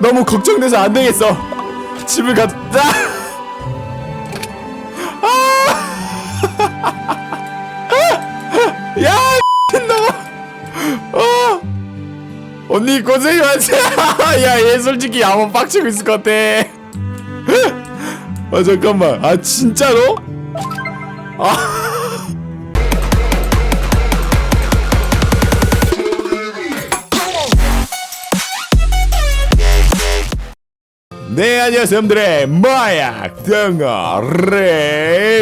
너무 걱정돼서 안 되겠어. 집을 가자. 아! 야, 너. 어. 언니 고생이 많지. 야, 얘 솔직히 아무 빡치고 있을 것 같아. 아 잠깐만. 아 진짜로? 네 안녕하세요 여러분들의 마약 덩어리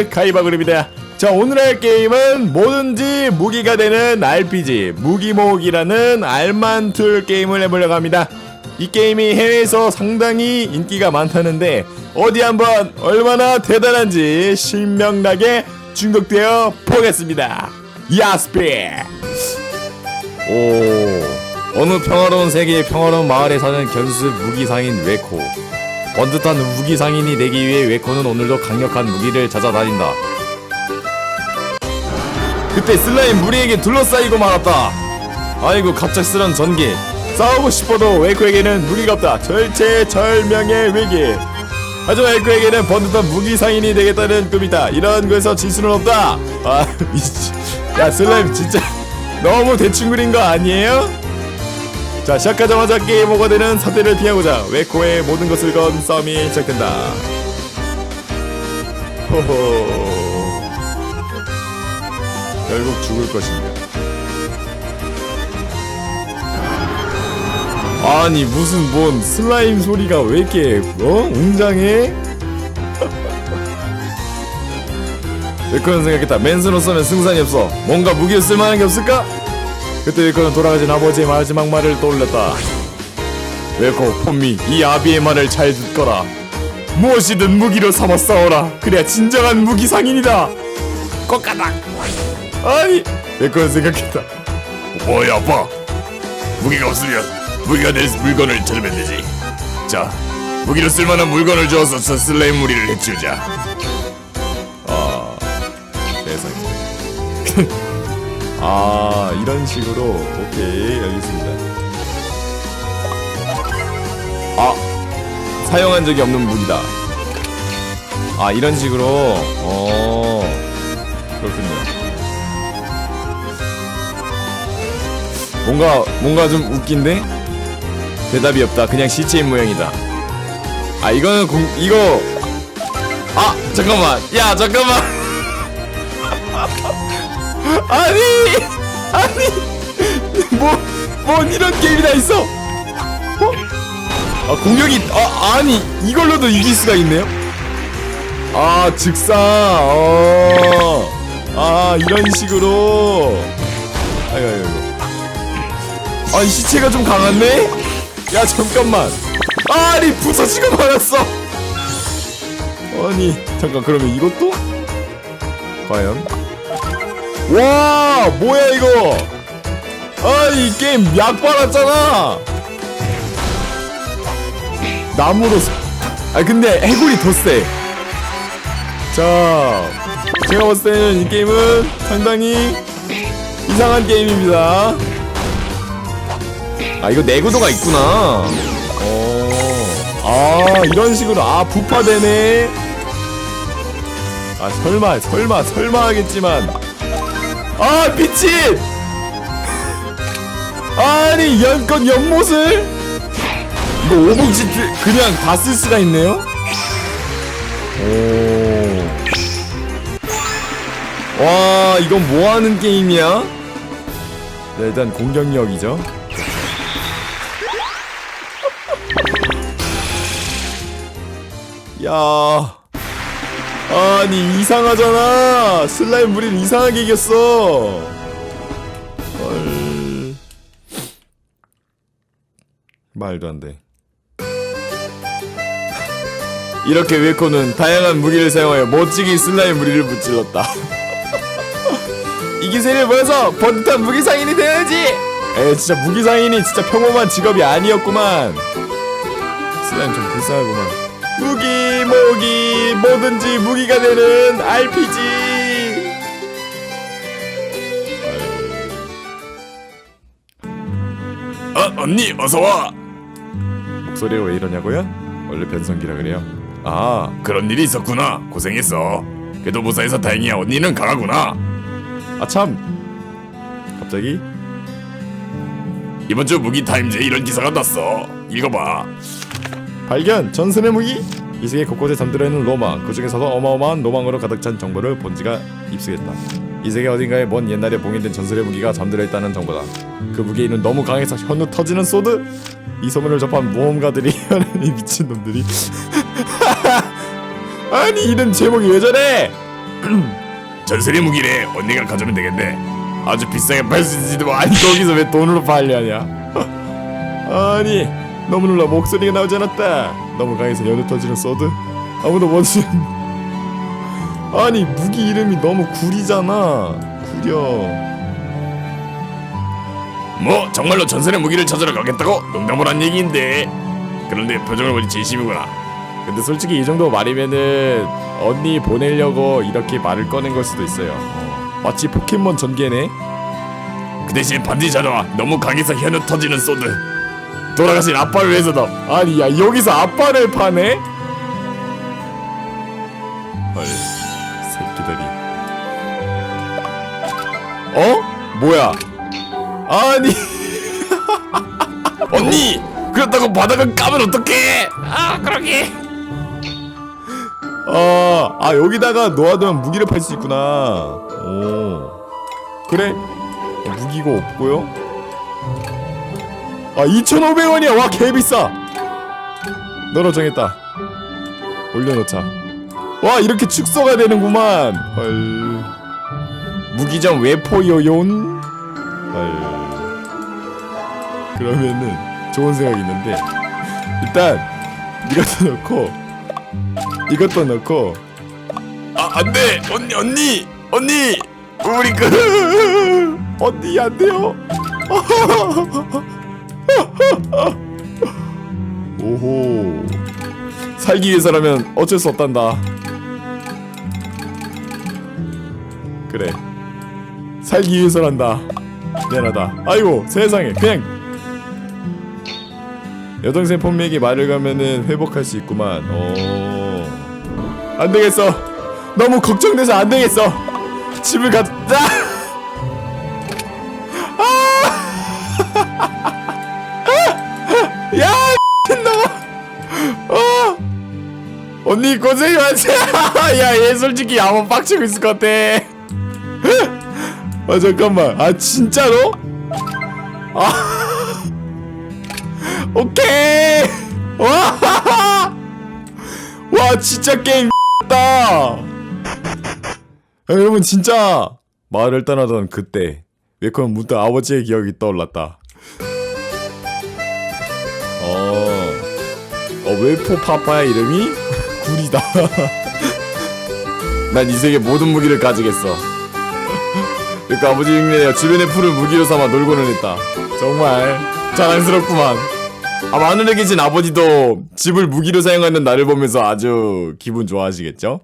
가이바그룹입니다. 자 오늘 할 게임은 뭐든지 무기가 되는 RPG 무기모으기라는 알만툴 게임을 해보려고 합니다. 이 게임이 해외에서 상당히 인기가 많다는데 어디 한번 얼마나 대단한지 신명나게 중독되어 보겠습니다. 야스피! 오 어느 평화로운 세계의 평화로운 마을에 사는 견수 무기상인 웨코 번듯한 무기 상인이 되기 위해 웨코는 오늘도 강력한 무기를 찾아다닌다. 그때 슬라임 무리에게 둘러싸이고 말았다. 아이고 갑작스런 전기. 싸우고 싶어도 웨코에게는 무기가 없다. 절체절명의 위기. 하지만 웨코에게는 번듯한 무기 상인이 되겠다는 꿈이다. 이런 거에서 질 수는 없다. 아 미치 야 슬라임 진짜 너무 대충 그린 거 아니에요? 자 시작하자마자 게임 오가 되는 사태를 피하고자 웨코의 모든 것을 건 싸움이 시작된다 호호 결국 죽을 것입니다 아니 무슨 뭔 슬라임 소리가 왜 이렇게 어? 웅장해? 웨코는 생각했다 맨스로서는 승산이 없어 뭔가 무기를 쓸만한 게 없을까? 그때 웨코는 돌아가신 아버지의 마지막 말을 떠올렸다. 웨코 폼미 이 아비의 말을 잘 듣거라. 무엇이든 무기로 삼아 싸워라. 그래야 진정한 무기 상인이다. 꼬까닥 아니 웨코는 생각했다? 뭐야 아빠? 무기가 없으면 무기가 될 물건을 찾으면 되지. 자 무기로 쓸만한 물건을 주어서 저 슬레임 무리를 해치우자 아 이런 식으로. 오케이 알겠습니다. 아 사용한 적이 없는 무기다. 아 이런 식으로. 어 그렇군요. 뭔가 뭔가 좀 웃긴데? 대답이 없다. 그냥 시체인 모양이다. 아 이거는 공 이거. 아 잠깐만. 야 잠깐만 아니 아니 뭐뭔 이런 게임이 다 있어? 어? 아 공격이 아 아니 이걸로도 이길 수가 있네요? 아 즉사 어 아 이런 식으로. 아이고 아이고. 아이 시체가 좀 강한데? 야 잠깐만. 아니 부서지고 말았어. 아니 잠깐 그러면 이것도? 과연 와 뭐야 이거? 아 이 게임 약 빨았잖아. 나무로 스- 아 근데 해골이 더세. 자 제가 봤을 때는 이 게임은 상당히 이상한 게임입니다. 아 이거 내구도가 있구나. 어아 이런 식으로 아 부파되네. 아 설마 설마 설마 하겠지만 아 미친 아니 연꽃 연못을? 이거 오복지 그냥 다 쓸 수가 있네요? 오와 이건 뭐하는 게임이야? 네, 일단 공격력이죠. 야 아니 이상하잖아. 슬라임 무리를 이상하게 이겼어. 헐. 말도 안돼. 이렇게 웨코는 다양한 무기를 사용하여 멋지게 슬라임 무리를 무찔렀다. 이 기세를 모여서 번듯한 무기상인이 되어야지! 에 진짜 무기상인이 진짜 평범한 직업이 아니었구만. 슬라임 좀 불쌍하구만 뭐든지 무기가 되는 RPG 어 언니 어서와 목소리가 왜 이러냐고요? 원래 변성기라 그래요. 아 그런 일이 있었구나. 고생했어. 그래도 무사해서 다행이야. 언니는 강하구나. 아 참. 갑자기 이번 주 무기 타임즈에 이런 기사가 났어. 읽어봐. 발견 전선의 무기. 이 세계 곳곳에 잠들어 있는 로망. 그 중에서도 어마어마한 로망으로 가득 찬 정보를 본지가 입수했다. 이 세계 어딘가에 먼 옛날에 봉인된 전설의 무기가 잠들어 있다는 정보다. 그 무기의 이는 너무 강해서 현우 터지는 소드. 이 소문을 접한 모험가들이 이 미친 놈들이. 아니 이런 제목이 왜 저래? 전설의 무기래. 언니가 가져면 되겠네. 아주 비싸게 팔 수 있지도 아니 거기서 왜 돈으로 팔려냐? 아니 너무 놀라 목소리가 나오지 않았다. 강해서 연우 터지는 소드. 아무도 원치 아니 무기 이름이 너무 구리잖아. 구려. 뭐 정말로 전설의 무기를 찾으러 가겠다고 농담을 한 얘기인데 그런데 표정을 보니 진심이구나. 근데 솔직히 이 정도 말이면은 언니 보내려고 이렇게 말을 꺼낸 걸 수도 있어요. 어, 마치 포켓몬 전개네. 그 대신 반드시 찾아와. 너무 강해서 현우 터지는 소드. 돌아가신 아빠를 위해서다. 아니 야 여기서 아빠를 파네? 헐 새끼들이. 어? 뭐야? 아니 언니 그렇다고 바닥을 까면 어떡해? 아 그러게 아, 아 여기다가 놓아두면 무기를 팔 수 있구나. 오, 그래? 어, 무기가 없고요. 아, 2,500원이야. 와, 개 비싸. 너로 정했다. 올려놓자. 와, 이렇게 축소가 되는구만. 헐. 무기점 외포요용. 헐. 그러면은 좋은 생각이 있는데 일단 이것도 넣고 이것도 넣고 아 안돼 언니 언니 언니 우리 그 언니 안 돼요 오호 살기 위해서라면 어쩔 수 없단다 그래 살기 위해서란다 미안하다 아이고 세상에 그냥 여동생 폼맥이 말을 가면은 회복할 수 있구만. 오. 안 되겠어. 너무 걱정돼서 안 되겠어. 집을 갔다. 언니 고생이 많지. 야, 얘 솔직히 아마 빡치고 있을 것 같아. 아 잠깐만. 아 진짜로? 오케이 와, 와 진짜 게임 다 여러분 진짜 마을을 떠나던 그때 웨콘 문득 아버지의 기억이 떠올랐다 어, 어 웨포 파파야 이름이 구리다 난 이 세계 모든 무기를 가지겠어 그러니까 아버지 흉내내어 주변의 풀을 무기로 삼아 놀고는 했다 정말 자랑스럽구만 아, 마늘에 계신 아버지도 집을 무기로 사용하는 나를 보면서 아주 기분 좋아하시겠죠?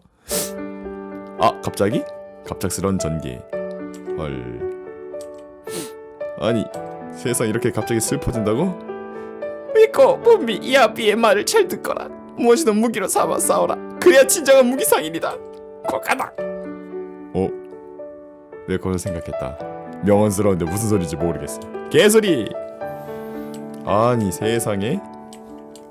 아, 갑자기? 갑작스런 전개. 헐. 아니, 세상 이렇게 갑자기 슬퍼진다고? 믿고 분비 이아비의 말을 잘 듣거라 무엇이든 무기로 삼아 싸워라 그래야 진정한 무기상인이다 고가다 어? 내 거를 생각했다. 명언스러운데 무슨 소리인지 모르겠어. 개소리! 아니, 세상에?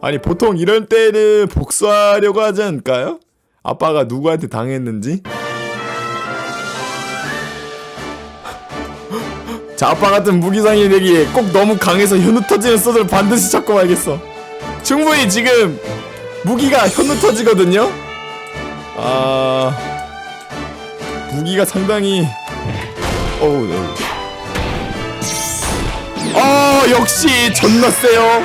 아니, 보통 이럴 때는 복수하려고 하지 않을까요? 아빠가 누구한테 당했는지? 자, 아빠 같은 무기상이 되기에 꼭 너무 강해서 현우 터지는 소드를 반드시 찾고 말겠어. 충분히 지금 무기가 현우 터지거든요? 아... 무기가 상당히 어우 어우 아 역시 존나 세요.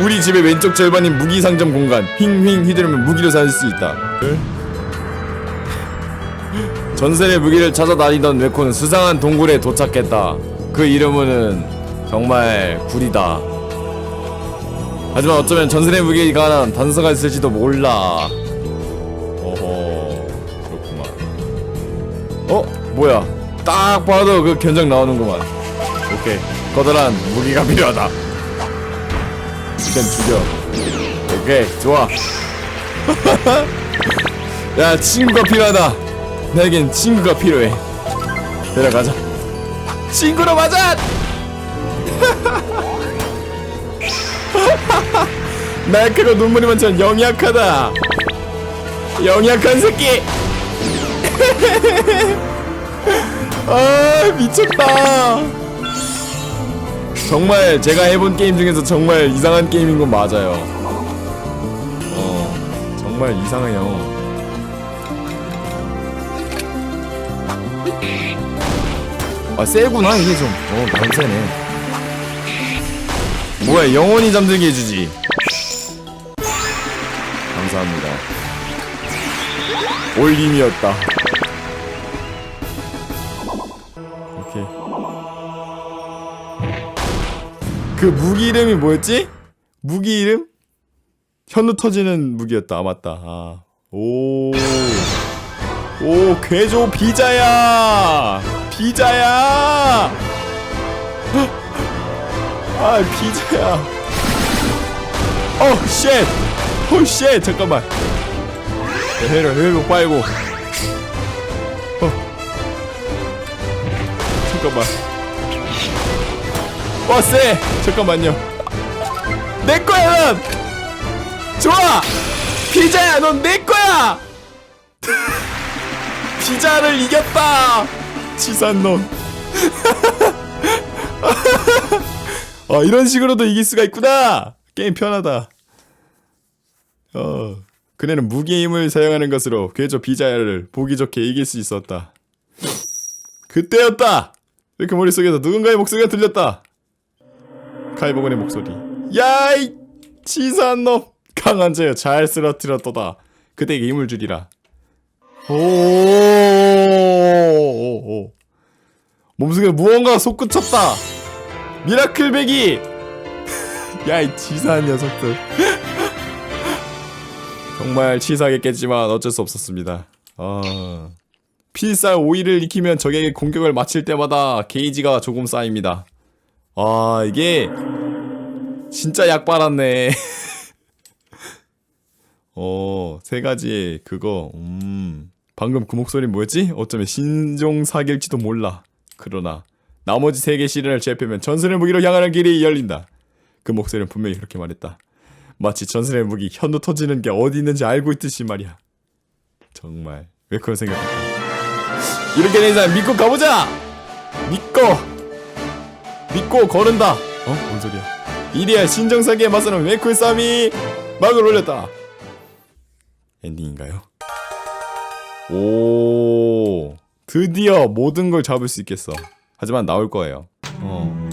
우리 집의 왼쪽 절반인 무기 상점 공간. 휘잉휘잉 휘두르면 무기를 살 수 있다. 전설의 무기를 찾아다니던 웨코는 수상한 동굴에 도착했다. 그 이름은 정말 구리다 하지만 어쩌면 전설의 무기가 하나 단서가 있을지도 몰라. 어허 그렇구만. 어? 뭐야? 딱 봐도 그 견적 나오는구만. 오케이. 거대한 무기가 필요하다. 일단 죽여. 오케이 좋아. 야 친구가 필요하다. 나에겐 친구가 필요해. 데려가자. 친구로 맞아 날크고 눈물이 많지만 영약하다. 영약한 새끼! 아 미쳤다. 정말 제가 해본 게임 중에서 정말 이상한 게임인 건 맞아요. 어 정말 이상해요. 아 세구나 이게 좀어 많이 세네. 뭐야 영원히 잠들게 해주지 감사합니다 올림이었다 오케이 그 무기 이름이 뭐였지? 무기 이름? 현우 터지는 무기였다. 아 맞다. 아. 오. 오, 괴조 비자야. 비자야. 헉! 아, 비자야. 어, 쉣. 오, 쉣. 잠깐만. 회로 회복 빨고. 어. 잠깐만. 와, 쎄! 잠깐만요. 내 거야, 넌! 좋아! 피자야, 넌 내 거야! 피자를 이겼다! 치산 놈. 아, 이런 식으로도 이길 수가 있구나! 게임 편하다. 어, 그네는 힘을 사용하는 것으로 괴조 비자야를 보기 좋게 이길 수 있었다. 그때였다! 이렇게 머릿속에서 누군가의 목소리가 들렸다. 칼보건의 목소리. 야이 치사한 놈 강한 자여 잘 쓰러뜨렸도다. 그대에게 힘을 주리라. 오오오 몸속에 무언가 솟구쳤다. 미라클 배기. 야이 치사한 녀석들. 정말 치사하겠겠지만 어쩔 수 없었습니다. 아. 필살 오일을 익히면 적에게 공격을 마칠 때마다 게이지가 조금 쌓입니다. 아 이게 진짜 약 빨았네. 어, 세 가지의 그거, 음. 방금 그 목소리 뭐였지? 어쩌면 신종 사기일지도 몰라. 그러나, 나머지 세 개 시련을 제압하면 전설의 무기로 향하는 길이 열린다. 그 목소리는 분명히 그렇게 말했다. 마치 전설의 무기 현우 터지는 게 어디 있는지 알고 있듯이 말이야. 정말, 왜 그런 생각할까? 이렇게 된 이상 믿고 가보자! 믿고! 믿고 거른다! 어? 뭔 소리야? 이리야 신정사기에 맞서는 웨클 싸움이 막을 올렸다. 엔딩인가요? 오 드디어 모든 걸 잡을 수 있겠어. 하지만 나올 거예요. 어.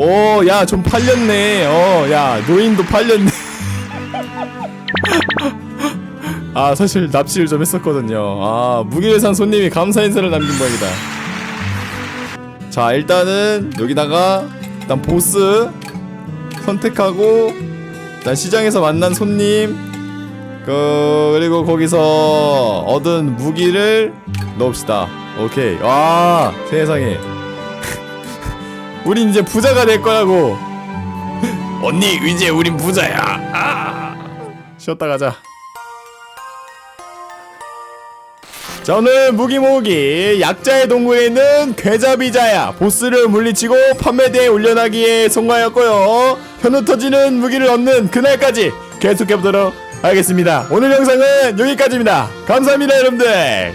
오, 야, 좀 팔렸네. 어, 야, 노인도 팔렸네. 아, 사실 납치를 좀 했었거든요. 아, 무기를 산 손님이 감사 인사를 남긴 모양이다. 자, 일단은 여기다가 일단 보스 선택하고 일단 시장에서 만난 손님 그 그리고 거기서 얻은 무기를 넣읍시다. 오케이. 와 세상에. 우린 이제 부자가 될 거라고. 언니 이제 우린 부자야. 아. 쉬었다 가자. 자 오늘 무기 모으기 약자의 동굴에 있는 괴자비자야 보스를 물리치고 판매대에 올려나기에 성공하였고요 현우 터지는 무기를 얻는 그날까지 계속해보도록 하겠습니다 오늘 영상은 여기까지입니다 감사합니다 여러분들